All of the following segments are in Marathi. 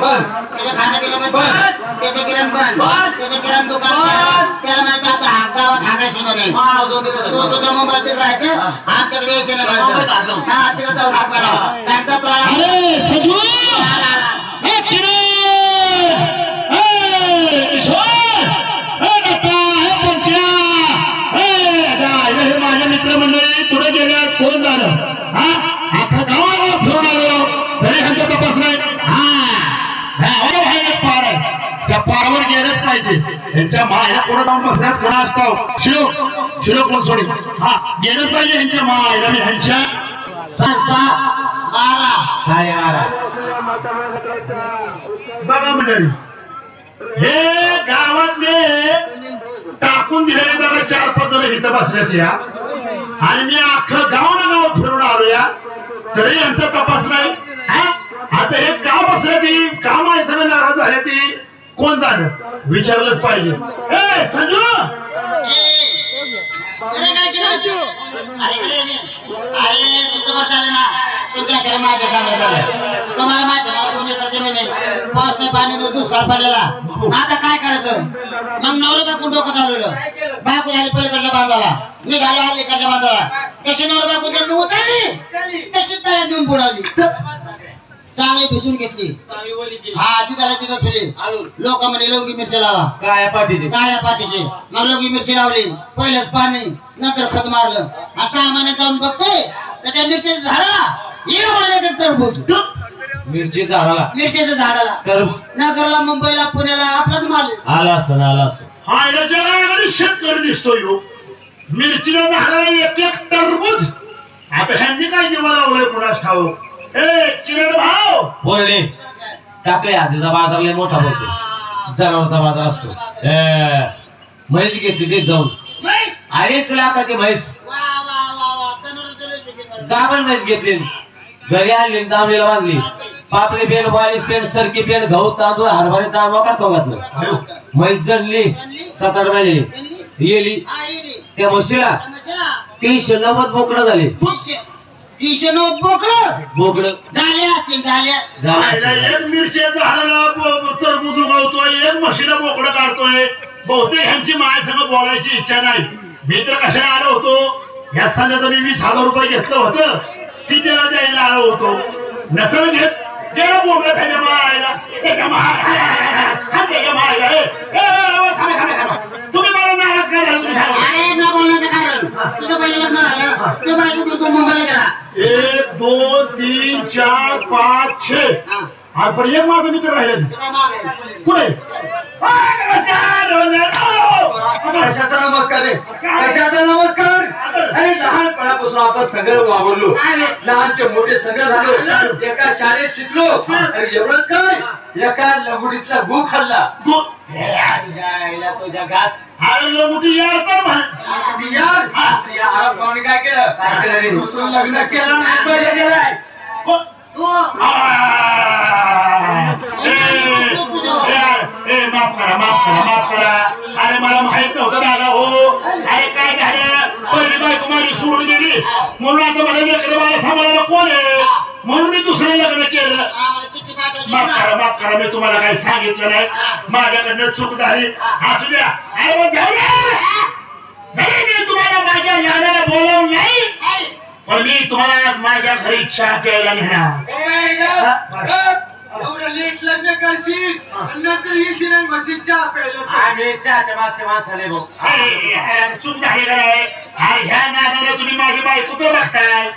बंद. त्याचं खाणं पिणं बंद बंद. त्याचं किराण बंद. त्याचं किराण दुकान बंद. त्याला म्हणायचं आता हा गावात हागाय सुद्धा नाही. तो तुझ्या मोबाईल तिकडे राहायचं आमच्याकडे यायचं नाही मोबाईल हात म्हणायचं जाऊन. हा तिकडे जाऊन हात मारा. कारण का तुला अरे सजू! हे किरण! हे किशोर हे हे हे हे मित्रमंडळी पुढे गेले कोण झालं हा अख्खा गावाला फिरून आलो तरी ह्यांचा तपास नाही हा गावाला बाहेर एक पार आहे त्या पारावर गेलंच पाहिजे. यांच्या मायला कोणा जाऊन बसण्यास कोणा असतो. शिरो शिरो कोण सोडे हा गेलंच पाहिजे यांच्या मायला आणि ह्यांच्या. सा सा बारा बघा मंडळी. हे गावातले टाकून दिलेले बघा चार पाच जण इथं बसण्यात या. आणि मी अख्खं गाव ना गाव फिरून आलो या. तरी यांचा तपास नाही. आता हे का बसल्या ती का माय सगळे नाराज झाले ती कोण झालं? विचारलंच पाहिजे. ए संजू! अरे काय केलं अरे इकडे ये अरे तुमचं बरं झालं ना. तुमच्या सगळं माझं चांगलं झालं तुम्हाला माहिती आहे, मला दोन एकर जमीन आहे. पाऊस नाही पाणी नाही दुष्काळ पडलेला. आता काय करायचं? मग नवरा बाकून डोकं चालवलं. बायको झाली पलीकडच्या बांधाला. मी झालो अलीकडच्या बांधाला. तशी नवरा बाकून त्यांनी उतरली तशीच त्याला देऊन बुडवली. चांगली भिजून घेतली. चांगली बोली केली. हा तिथं तिथं ठेवली. आणून लोक म्हणे लवंगी मिरची लावा. काय पाठीचे काळ्या पाठीचे मग लगी मिरची लावली. पहिलंच पाणी नंतर खत मारलं. सहा महिन्यात जाऊन बघतोय. तर त्या मिरचीच्या झाडाला एवढं एक टरबूज. मिरची झाडाला. मिरचीच्या झाडाला. तर नगरला मुंबईला पुण्याला आपलाच माल आहे. आला असं आला असं हा या जगाकडे शेतकरी दिसतो यो मिरचीला झाडाला एक एक टरबूज. आता ह्यांनी काय दिवा लावलंय कुणास ठाऊ ए किरण टाकले आजीचा बाजार लय मोठा भरतो जनावरचा बाजार असतो. म्हैस घेतली ते जाऊन? अडीच लाखाची म्हैस. गाभण म्हैस घेतली. घरी आणली दामलेला बांधली. पापडी पेन वालीस पेन सरकी पेन गहू तांदूळ हरभरे डाळ मका खाऊ घातलं. म्हैस जणली. सात आठ महिने? येली. येली. त्या म्हशीला त्या म्हशीला? तीनशे नव्वद बोकडं झाले. तीनशे- नव्वद बोकडं बोकडं झाले असतील झाले झाले. एक मिरच्या झाडाला ब- टरबूज उगवतोय एक म्हशीला बोकडं काढतोय बहुतेक ह्यांची माय संग बोलायची इच्छा नाही मी तर कशाला आलो होतो ह्या संघाचं मी वीस हजार रुपये घेतलं होतं ती त्याला द्यायला आलो होतो नसल घेत गेलं बोललं त्याच्या मायला त्याच्या मायला हा, त्याच्या मायला ए, ए, ए, थांबा, थांबा, थांबा. तुम्ही मला नाराज काय झालं तुम्ही सांगा अरे न बोलण्याचं कारण तुझं पहिलं लग्न झालं ते बायको तू तू मुंबईला गेला एक दोन तीन चार पाच छे. हा. एक माझा मित्र राहिले. तुझा माग आहे. कुठे? नमस्कार नमस्कार. कशाचा नमस्कार रे. कशाचा नमस्कार. अरे लहानपणापासून आपण सगळं वावरलो. लहान ते मोठे सगळं झालो. एका शाळेत शिकलो. अरे एवढंच काय? एका लंगुडीतला गु खाल्ला. गो- तुझ्या तुझ्या घास. यार तर म्हण यार? या आराम पाहुणे काय काय केलं रे? दुसरं लग्न केलं मुंबईला गेलाय. माफ करा माफ करा माफ करा. अरे मला माहीत नव्हतं दादा हो. अरे काय झालं? पहिली बायको माझी सोडून गेली. म्हणून आता मला लेकडे मला सांभाळायला कोण आहे? म्हणून मी दुसरं लग्न केलं. माफ. करा माफ करा मी तुम्हाला काही सांगितलं नाही. माझ्याकडनं चूक झाली. असू द्या. अरे मग जाऊ द्या मी तुम्हाला माझ्या लग्नाला बोलवलं नाही. पण मी तुम्हाला आज माझ्या घरी चहा प्यायला नेणार. एवढं लेट लग्न करशील नंतर येशील आणि म्हशीत चहा प्यायला. आम्ही चहाच्या मागच्या माणसाने भाऊ. अरे, अरे, चूक झाली का नाही? अरे ह्या नादाला तुम्ही माझी बायको तर बघताय.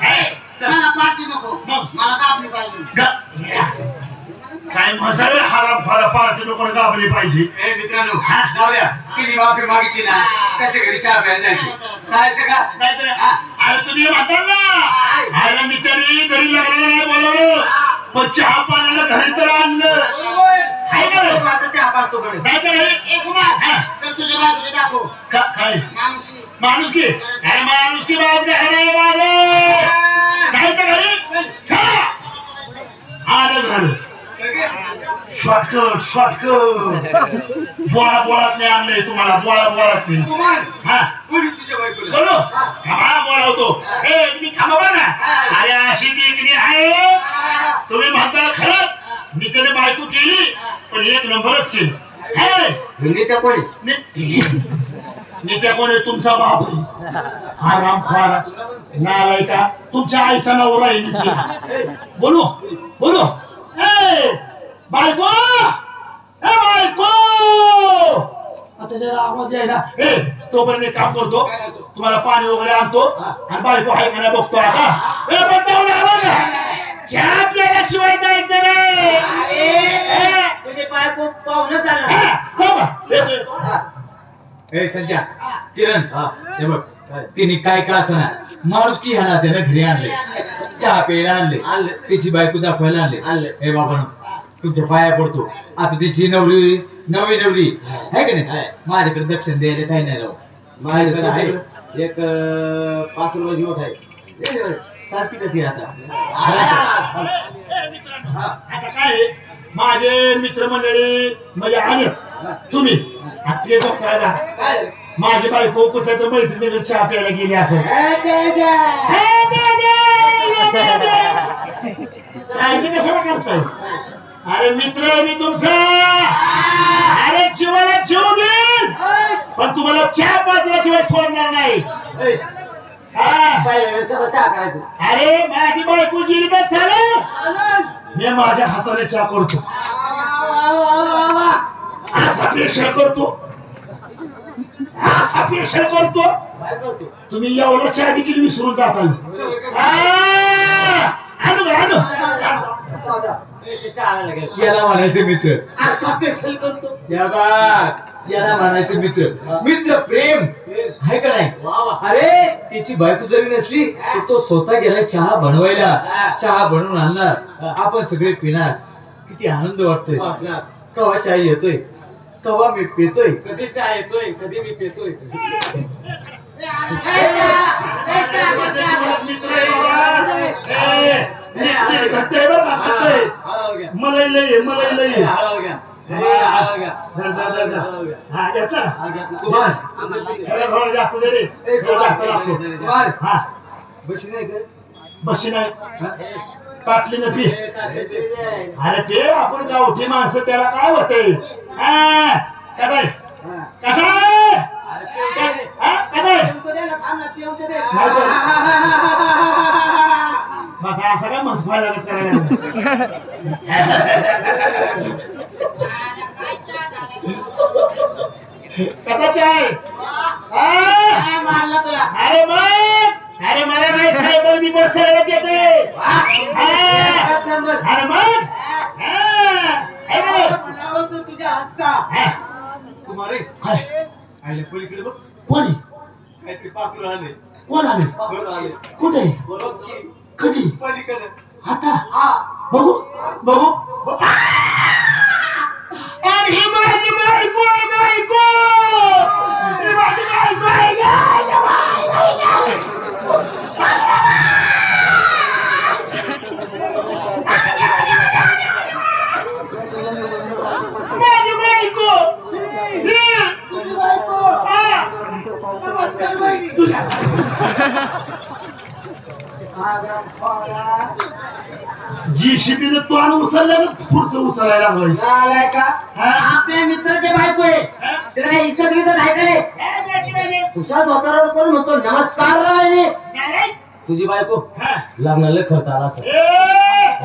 आहे पाहिजे काय मसाले हारा फारा पार्टी नको गाबली पाहिजे. ए मित्रांनो जाऊया. तिने माफी मागितली ना त्याच्या घरी चहा प्यायला जायची. चालायचं का? नाहीतर अरे तुम्ही म्हणताल ना. अरे मी तरी घरी लग्नाला नाही बोलवलं. पण चहा पाण्याला घरी तर आणलं. आहे का नाही? आता त्या घरी. ए कुमार चल तुझ्या बायकोचे दाखव. का- काय? माणूस. माणूस की? अरे माणूस की बाज घरी माझं आलं घर शॉर्टकट शॉर्टकट बोळा बोळात नाही आणलंय तुम्हाला बोळा बोळात नाही हा बोलो थांबा बोलावतो ए तुम्ही थांबा बरं ना अरे अशी देखणी आहे तुम्ही म्हणता खरंच मी त्याने बायको केली पण एक नंबरच केली है? कोणी नित्या कोण आहे तुमचा बाप आहे. हा रामखोर नालाय का? तुमच्या आईचा नवरा आहे नित्या बोलू बोलू. ए बायको! ए बायको! आता जरा आवाज आहे ना ए तोपर्यंत एक काम करतो. तुम्हाला पाणी वगैरे आणतो. आणि बायको आहे का नाही बघतो आता. ए का. चहा प्यायल्याशिवाय जायचं नाही. तुझे बायको पाहुणं? येतो. ए संजय किरण हा. हे बघ तिने काय का असना माणूस की ह्या नात्यानं घरी आणले. चहा प्यायला आणले. आणले. तिची बायको दाखवायला आणले. आणले. हे बाबा तुमच्या पाया पडतो. आता तिची नवरी नवी नवरी. आहे का नाही. माझ्याकडे दक्षिण द्यायला काही नाही राव. माझ्याकडे आहे. एक पाच रुपयाची नोट आहे. चालती का ती आता? आता काय? आहे? माझे मित्रमंडळी म्हणजे आले. तुम्ही? आता ते बघतायला माझी बायको कुठल्या तर मैत्रिणीकडे चहा प्यायला गेली असं काळजी कशाला करताय? अरे मित्र मी तुमचा. अरे जीवाला जीव देईल. पण तुम्हाला चहा पाजल्याशिवाय सोडणार नाही. हा. अरे माझी बायको गेली तर झालं मी माझ्या हाताने चहा करतो. असा पेशल करतो. असा पेशल करतो. तुम्ही एवढं चहा देखील विसरून जाताल. याला म्हणायचे मित्र. असा पेशल करतो. याला म्हणायचे मित्र. मित्र प्रेम. आहे का नाही? अरे तिची बायको जरी नसली तर तो स्वतः गेला चहा बनवायला. चहा बनवून आणणार. आपण सगळे पिणार. किती आनंद वाटतोय. कवा चहा येतोय? कवा मी पितोय. कधी चहा येतोय? कधी मी पितोय? मलाई लई आहे, मलाई थोडं जास्त दे रे जास्त लागतो कुमार हा. बशी नाही बशी नाही. ए, ताटली न पी ते. अरे पे आपण गावठी माणसं त्याला काय हा. हा? बस असं काय मस्त फळ लागत करायला कसा चाय मारला तुला अरे मग अरे मला नाही सायकल मी सगळ्यात येते हा. अरे मग? हा. मला होतं तुझ्या हातचा. हा. आईला पलीकडे बघ? कोणी? काहीतरी पाखरू आले. कोण आले? आले. कुठे? बघ की. कधी? पलीकडे. आता? बघू? बघू? ब- आ! अरे ही माझी बायको आहे, बायको ही माझी बायको आहे गं. माझी बायको ही. तुझी बायको हा. नमस्कार बहिणी जीसीबीने तो आणि उचललं ना पुढचं उचलायला लागलाय झालाय का? हा? आपल्या मित्राचे बायको आहे. इज्जत बिजत आहे का नाही हा, बाकी नाही. खुशाल धोतारा करून म्हणतो नमस्कार. तुझी बायको? हा. लग्नाला खर्च आला असं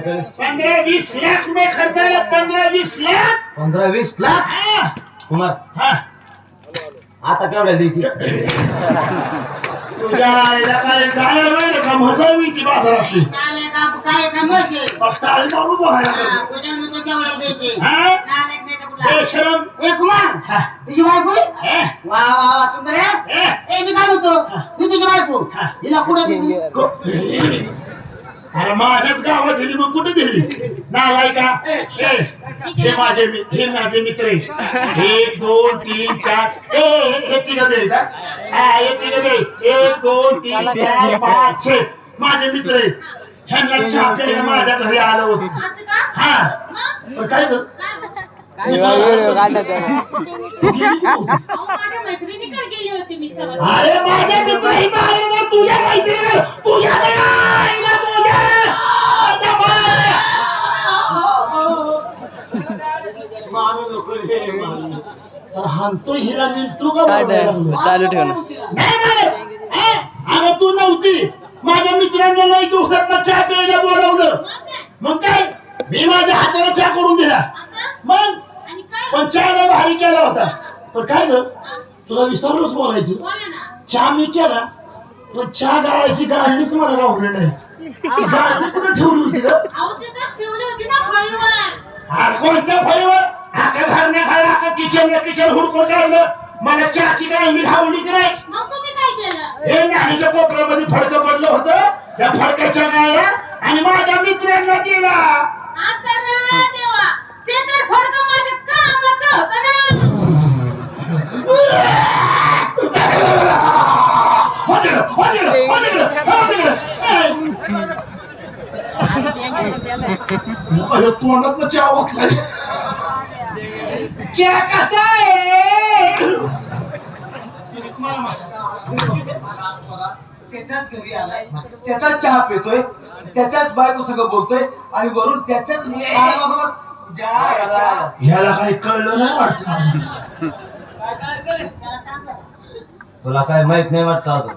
काय पंधरा वीस लाख रुपये खर्च आला. पंधरा वीस लाख? पंधरा वीस लाख? हा. कुमार हा. आता केवढ्या द्यायची? तुझ्या आईला काय गाय वगैरे का? म्हसावी ती बाजारातली. काय का मारून बघायला हा, तेवढे द्यायचे? हा? बेशरम. ए कुमार. हा. तुझी बायको आहे? वा वा वा सुंदर आहे. ए. ए मी काय म्हणतो? मी तुझी बायको. हा. हिला कुठं दिली? अरे माझ्याच गावात दिली मग कुठे दिली? नालाय का? ए, हे माझे मि- हे माझे मित्र आहेत. एक दोन तीन चार. ए हे तिघ का हा? हे तिघ एक दोन तीन चार पाच छे. माझे मित्र आहेत. ह्यांना प्यायला माझ्या घरी आलं होतं. असं का? हा. मग? पण काय ग? काय माझ्या अरे माझ्या मित्र तुझ्या तुझ्या हिरा चालू ठेव ना. अरे तू नव्हती. माझ्या मित्रांना लय दिवसात चहा प्यायला बोलावलं. मग काय? मी माझ्या हाताला चहा करून दिला. मग? पण चहाला भारी केला होता. पण काय ग? तुला विसरलोच बोलायचं. चहा मी केला पण चहा गाळायची गाळणीच मला गावली नाही. ती गाळणी कुठे ठेवली होती ग? कोणत्या फळीवर. आका घरण्या खायला आका किचन किचन हुडकून काढलं. मला चहाची गाळणी घावलीच नाही. हे नाणीच्या कोपऱ्यामध्ये फडकं पडलं होतं. त्या फडक्याच्या गाया आणि माझ्या मित्रांना दिला आता रे देवा ते तर फडकं माझ्या कामाचं होतं ना हो तिकडं, हो तिकडं, हो तिकडं, हो तिकडं. तोंडात चहा वाटलाय चहा कसा आहे? त्याच्याच घरी आलाय. त्याचाच चहा पितोय. त्याच्याच बायको संग बोलतोय. आणि वरून त्याच्याच ह्याला काही कळलं नाही वाटतं. तुला काय माहीत नाही वाटतं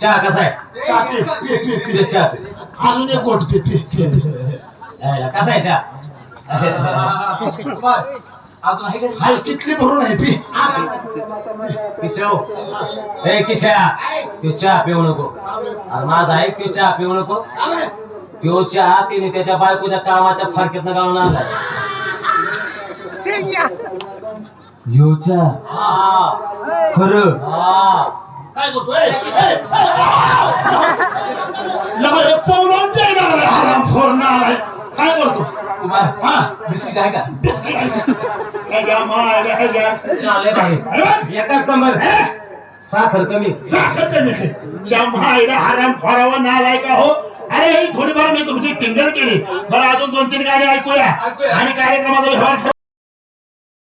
चहा कसा आहे? चहा पे, पे, पे, पे. पिले चहा पे. अजून एक गोट पे पे. कसा आहे? हाय कितली भरून आहे पी किशव ए किशा तू चहा पिऊ नको. अरे माझा आहे तू चहा पिऊ नको. तो चहा तिने त्याच्या बायकोच्या कामाच्या फडक्यातनं गाळून आणला. यो चहा. खरं? काय करतोय? हा बिस्किट आहे का? आहे एकाच नंबर. हे, साखर कमी. साखर कमी. मायला हराम खोरावा नालाय का हो अरे ही थोडीफार मी तुमची टिंगल केली. बरं अजून दोन तीन गाणी ऐकूया. ऐकूया. आणि कार्यक्रमाचा व्यवहार